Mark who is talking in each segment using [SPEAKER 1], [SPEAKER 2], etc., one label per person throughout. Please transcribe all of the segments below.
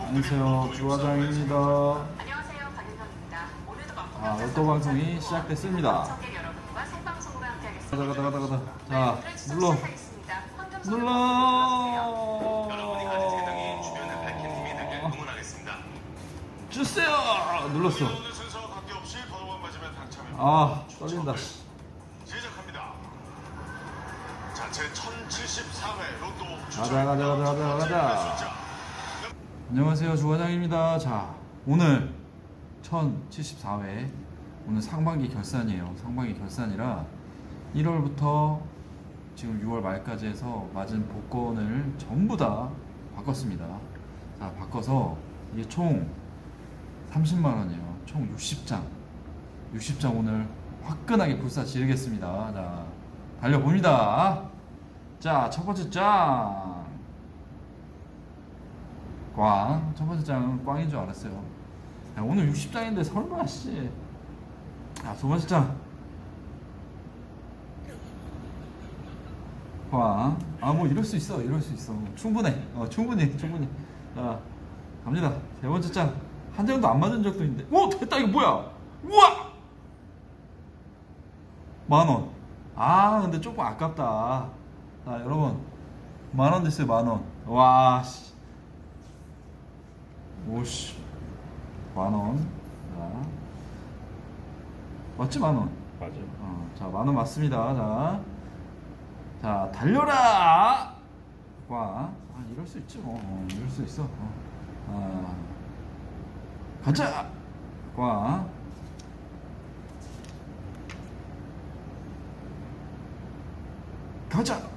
[SPEAKER 1] 안녕하세요. 주화장입니다.
[SPEAKER 2] 안녕하세요. 박윤정입니다. 오늘도
[SPEAKER 1] 아, 로또 방송이 시작됐습니다.
[SPEAKER 2] 여러분과 생방송으로 함께하겠습니다.
[SPEAKER 1] 가자, 가자, 가자, 가자.
[SPEAKER 2] 네,
[SPEAKER 1] 자, 눌러. 눌러. 주세요. 눌렀어. 아, 떨린다. 가자, 가자, 가자, 가자, 가자. 안녕하세요. 주화장입니다. 자, 오늘 1074회 오늘 상반기 결산이에요. 상반기 결산이라 1월부터 지금 6월 말까지 해서 맞은 복권을 전부 다 바꿨습니다. 자, 바꿔서 이게 총 30만 원이에요. 총 60장. 60장 오늘 화끈하게 불사 지르겠습니다. 자, 달려봅니다. 자, 첫 번째 장. 꽝. 첫 번째 장은 꽝인 줄 알았어요. 야, 오늘 60장인데 설마, 씨. 자, 두 번째 장. 꽝. 아, 뭐 이럴 수 있어. 이럴 수 있어. 충분해. 어, 충분히, 충분히. 자, 갑니다. 세 번째 장. 한 장도 안 맞은 적도 있는데. 오! 됐다! 이거 뭐야? 우와! 만 원. 아, 근데 조금 아깝다. 자, 여러분. 만 원 됐어요, 만 원. 와, 씨. 오씨. 만 원. 자. 맞지, 만 원?
[SPEAKER 3] 맞아요.
[SPEAKER 1] 어, 자, 만원 맞습니다. 자. 자, 달려라! 와. 아, 이럴 수 있지, 뭐. 어, 이럴 수 있어. 어. 아. 가자! 와. 가자!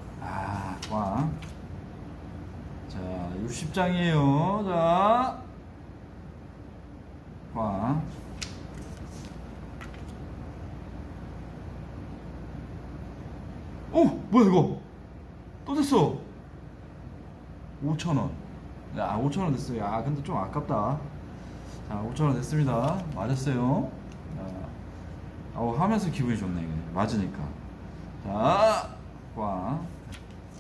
[SPEAKER 1] 아, 꽝. 자, 60장이에요. 자. 꽝. 오! 뭐야, 이거? 또 됐어. 5,000원. 야, 5,000원 됐어요. 야, 근데 좀 아깝다. 자, 5,000원 됐습니다. 맞았어요. 자, 어, 하면서 기분이 좋네. 맞으니까. 자, 꽝.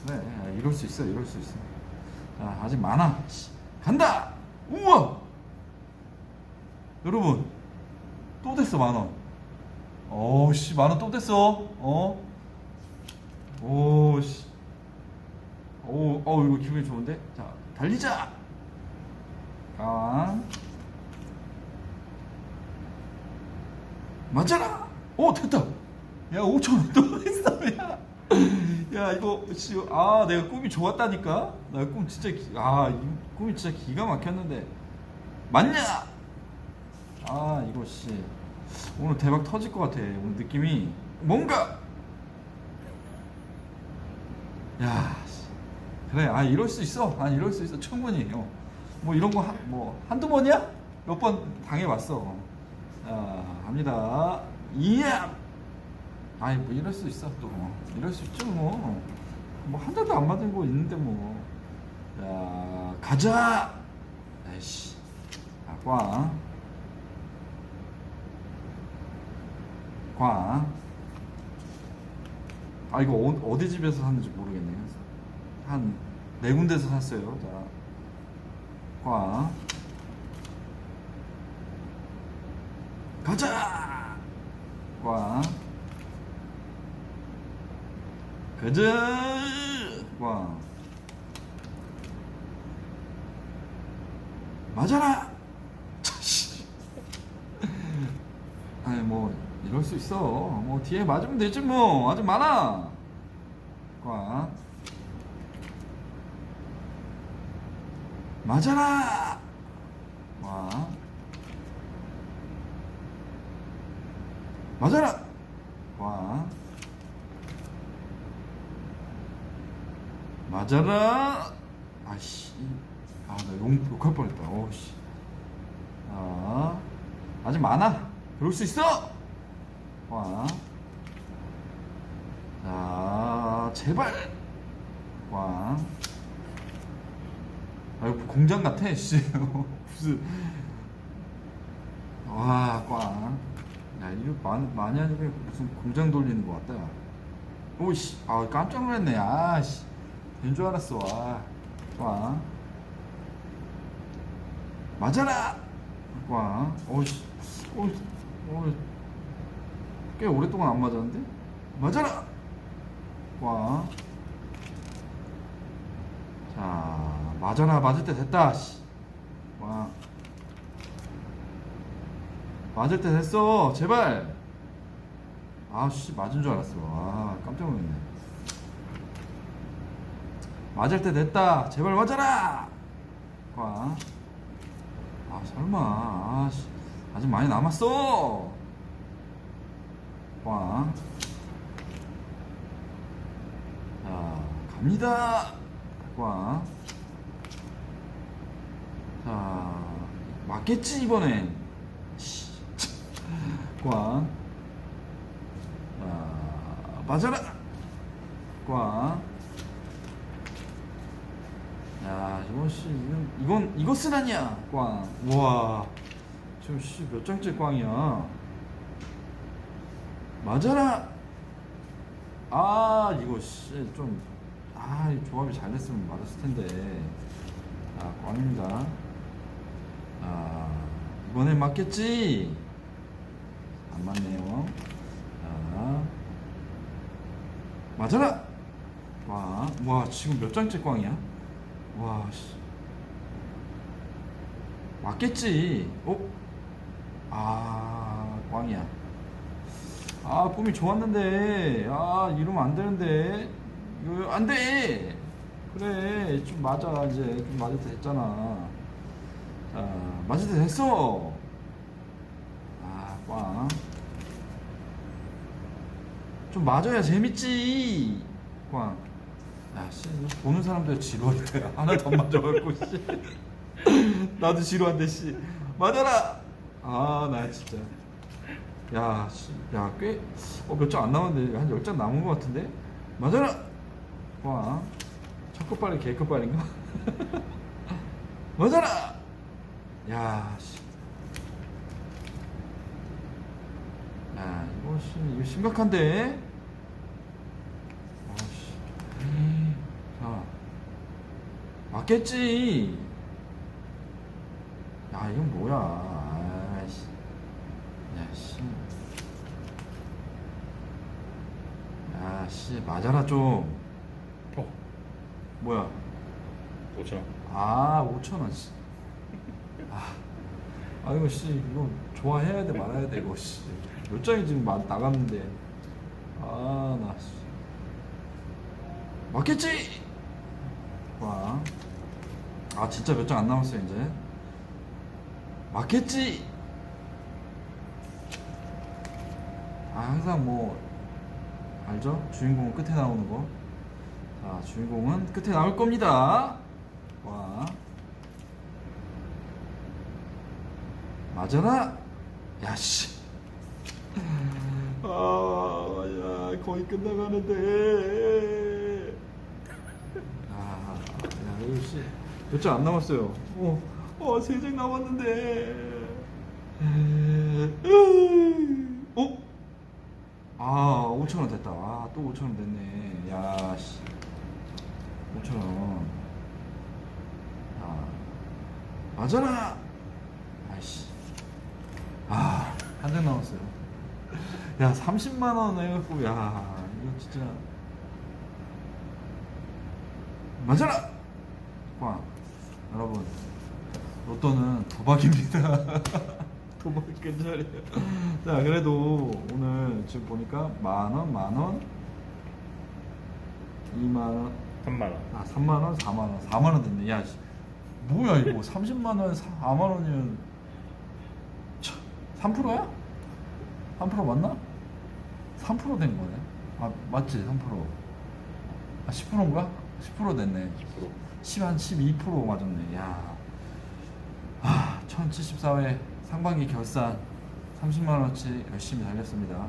[SPEAKER 1] 그래, 야, 이럴 수 있어, 이럴 수 있어. 자, 아직 많아. 씨, 간다! 우와! 여러분, 또 됐어, 만 원. 어우, 씨, 만원 또 됐어. 어? 오, 씨. 오, 어, 이거 기분이 좋은데? 자, 달리자! 꽝. 맞아라! 오, 됐다! 야, 5천원 또 했어, 야. 야, 이거, 씨, 아, 내가 꿈이 좋았다니까? 나 꿈 진짜, 기, 아, 이 꿈이 진짜 기가 막혔는데. 맞냐? 아, 이거, 씨. 오늘 대박 터질 것 같아. 오늘 느낌이. 뭔가! 야, 씨. 그래, 아, 이럴 수 있어. 아, 이럴 수 있어. 충분히. 어. 뭐, 이런 거, 한, 뭐, 한두 번이야? 몇 번 당해왔어. 자, 갑니다. 이야! 아이, 뭐, 이럴 수 있어, 또. 이럴 수 있죠, 뭐. 뭐, 한 잔도 안 맞은 거 있는데, 뭐. 자, 가자! 에이씨. 자, 꽝. 꽝. 아, 이거 어, 어디 집에서 샀는지 모르겠네요. 한 네 군데서 샀어요. 자, 꽝. 가자! 꽝. 가자! 꽝. 맞아라! 씨. 아니, 뭐, 이럴 수 있어. 뭐, 뒤에 맞으면 되지, 뭐. 아직 많아. 꽝. 맞아라! 꽝. 맞아라! 와. 맞아라! 아씨. 아, 나 욕, 욕할 뻔했다. 어우씨. 아. 아직 많아. 그럴 수 있어! 와. 자, 제발! 와. 아, 이거 공장 같아, 씨. 무슨. 와, 꽝. 야, 이거 많, 많이 하니까 무슨 공장 돌리는 것 같다. 오씨, 아, 깜짝 놀랐네. 아, 씨. 된 줄 알았어. 아, 꽝. 맞아라 꽝 어이씨 어이 어이 꽤 오랫동안 안 맞았는데 맞아라 꽝 자, 맞아라. 맞을 때 됐다. 씨. 와. 맞을 때 됐어. 제발. 아, 씨, 맞은 줄 알았어. 아, 깜짝 놀랐네. 맞을 때 됐다. 제발 맞아라. 와. 아, 설마. 아, 씨. 아직 많이 남았어. 와. 자, 갑니다. 꽝. 자, 맞겠지, 이번엔. 씨. 꽝. 자, 맞아라! 꽝. 야, 이건 씨, 이건, 이건, 이것은 아니야! 꽝. 우와. 지금 씨, 몇 장째 꽝이야. 맞아라! 아, 이거 씨, 좀. 아, 이 조합이 잘 됐으면 맞았을 텐데. 자, 꽝입니다. 아, 이번엔 맞겠지? 안 맞네요. 자, 맞아라! 꽝. 와, 지금 몇 장째 꽝이야? 와, 씨. 맞겠지? 어? 아, 꽝이야. 아, 폼이 좋았는데. 아, 이러면 안 되는데. 이거 안 돼! 그래, 좀 맞아, 이제. 좀 맞을 때 됐잖아. 자, 맞을 때 됐어! 아, 꽝. 좀 맞아야 재밌지! 꽝. 야, 씨, 이거 보는 사람들 지루하다. 하나 더 맞아갖고, 씨. 나도 지루한데, 씨. 맞아라! 아, 나 진짜. 야, 씨, 야, 꽤, 어, 몇 장 안 남았는데, 한 10장 남은 것 같은데? 맞아라! 와, 첫 끝발이 개 끝발인가? 맞아라! 야, 씨. 야, 이거, 씨, 이거 심각한데? 아, 씨. 자, 맞겠지? 야, 이건 뭐야. 아이씨. 야, 씨. 야, 씨, 맞아라, 좀.
[SPEAKER 3] 어,
[SPEAKER 1] 뭐야.
[SPEAKER 3] 5천 원.
[SPEAKER 1] 아, 5천원, 씨. 아, 아, 이거, 씨, 이거 좋아해야 돼, 말아야 돼, 이거, 씨. 몇 장이 지금 마- 나갔는데. 아, 나, 씨. 맞겠지? 와. 아, 진짜 몇 장 안 남았어요, 이제. 맞겠지? 아, 항상 뭐, 알죠? 주인공은 끝에 나오는 거. 자, 주인공은 끝에 나올 겁니다. 와. 맞아라! 야, 씨. 아, 야, 거의 끝나가는데. 아, 야, 씨. 몇 장 안 남았어요. 어, 어, 세 장 남았는데. 어? 아, 5천원 됐다. 아, 또 5천원 됐네. 야, 씨. 5천원. 아, 맞아라! 아이씨. 아, 한 장 남았어요. 야, 30만원 해갖고, 야, 이거 진짜. 맞아라! 꽝. 여러분, 로또는 도박입니다. 도박 괜찮아요. 자, 그래도 오늘 지금 보니까 만 원, 만원, 2만원,
[SPEAKER 3] 3만 원.
[SPEAKER 1] 아, 3만 원, 4만 원, 4만 원 됐네. 야, 씨. 뭐야, 이거. 30만 원, 4만 원이면 3%야? 3% 맞나? 3%된 거네. 아, 맞지? 3%. 아, 10%인가? 10% 됐네.
[SPEAKER 3] 10%.
[SPEAKER 1] 10, 한12% 맞았네. 야. 아, 1074회 상반기 결산 30만원어치 열심히 달렸습니다.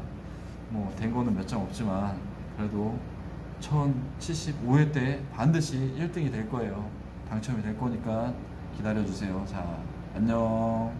[SPEAKER 1] 뭐, 된 거는 몇 장 없지만, 그래도 1075회 때 반드시 1등이 될 거예요. 당첨이 될 거니까 기다려 주세요. 자, 안녕.